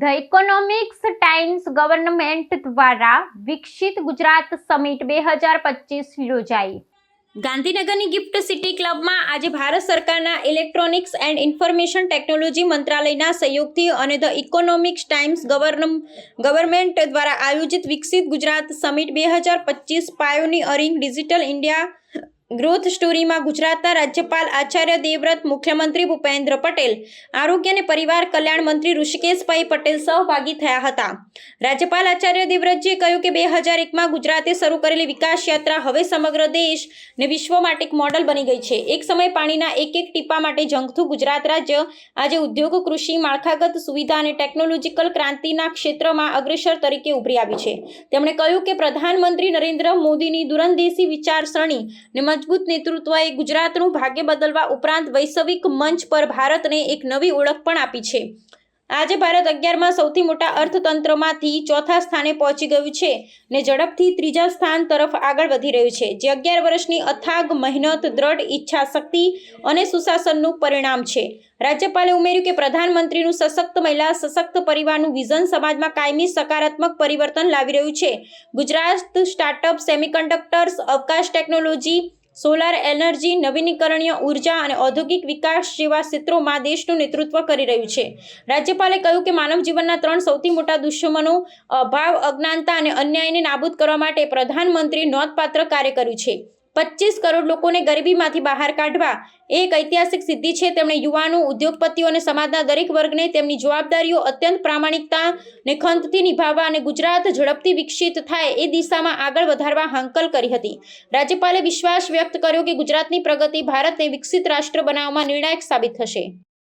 The economics times government દ્વારા વિકસિત Gujarat summit બે હજાર પચીસ યોજાઈ. ગાંધીનગરની ગિફ્ટ સિટી ક્લબમાં આજે ભારત સરકારના ઇલેક્ટ્રોનિક્સ એન્ડ ઇન્ફોર્મેશન ટેકનોલોજી મંત્રાલયના સહયોગથી અને the Economics Times govern, government દ્વારા આયોજિત વિકસિત ગુજરાત સમિટ બે હજાર પચીસ પાયોનિયરિંગ ડિજિટલ ઇન્ડિયા ગ્રોથ સ્ટોરીમાં ગુજરાતના રાજ્યપાલ આચાર્ય દેવવ્રત, મુખ્યમંત્રી ભૂપેન્દ્ર પટેલ, આરોગ્ય અને પરિવાર કલ્યાણ મંત્રી ઋષિકેશભાઈ પટેલ સહભાગી થયા હતા. રાજ્યપાલ આચાર્ય દેવવ્રતજીએ કહ્યું કે બે હજાર એકમાં ગુજરાતે શરૂ કરેલી વિકાસ યાત્રા હવે સમગ્ર દેશ ને વિશ્વ માટે એક મોડલ બની ગઈ છે. એક સમય પાણીના એક એક ટીપા માટે ઝંખતું ગુજરાત રાજ્ય આજે ઉદ્યોગ, કૃષિ, માળખાગત સુવિધા અને ટેકનોલોજીકલ ક્રાંતિના ક્ષેત્રમાં અગ્રેસર તરીકે ઉભરી આવી છે. તેમણે કહ્યું કે પ્રધાનમંત્રી નરેન્દ્ર મોદીની દૂરંદેશી વિચારસરણી ને મજબૂત નેતૃત્વએ ગુજરાતનું ભાગ્ય બદલવા ઉપરાંત વૈશ્વિક મંચ પર ભારતને એક નવી ઓળખ પણ આપી છે. આજે ભારત અગિયારમાં સૌથી મોટા અર્થતંત્રમાંથી ચોથા સ્થાને પહોંચી ગયું છે ને ઝડપથી ત્રીજા સ્થાન તરફ આગળ વધી રહ્યું છે, જે અગિયાર વર્ષની અથાગ, મહેનત, દ્રઢ ઈચ્છા શક્તિ અને સુશાસનનું પરિણામ છે. રાજ્યપાલે ઉમેર્યું કે પ્રધાનમંત્રીનું સશક્ત મહિલા, સશક્ત પરિવારનું વિઝન સમાજમાં કાયમી સકારાત્મક પરિવર્તન લાવી રહ્યું છે. ગુજરાત સ્ટાર્ટઅપ, સેમિકન્ડક્ટર્સ, અવકાશ ટેકનોલોજી સોલાર એનર્જી, નવીનીકરણીય ઊર્જા અને ઔદ્યોગિક વિકાસ જેવા ક્ષેત્રોમાં દેશનું નેતૃત્વ કરી રહ્યું છે. રાજ્યપાલે કહ્યું કે માનવ જીવનના ત્રણ સૌથી મોટા દુશ્મનો, અભાવ, અજ્ઞાનતા અને અન્યાયને નાબૂદ કરવા માટે પ્રધાનમંત્રી નોંધપાત્ર કાર્ય કર્યું છે. પચીસ કરોડ લોકોને ગરીબીમાંથી બહાર કાઢવા. એક ઐતિહાસિક સિદ્ધિ છે, તેમણે યુવાનો, ઉદ્યોગપતિઓ અને સમાજના દરેક વર્ગને તેમની જવાબદારીઓ અત્યંત પ્રામાણિકતા ને ખંતથી નિભાવવા અને ગુજરાત ઝડપથી વિકસિત થાય એ દિશામાં આગળ વધારવા હાંકલ કરી હતી. રાજ્યપાલે વિશ્વાસ વ્યક્ત કર્યો કે ગુજરાતની પ્રગતિ ભારતને વિકસિત રાષ્ટ્ર બનાવવામાં નિર્ણાયક સાબિત થશે.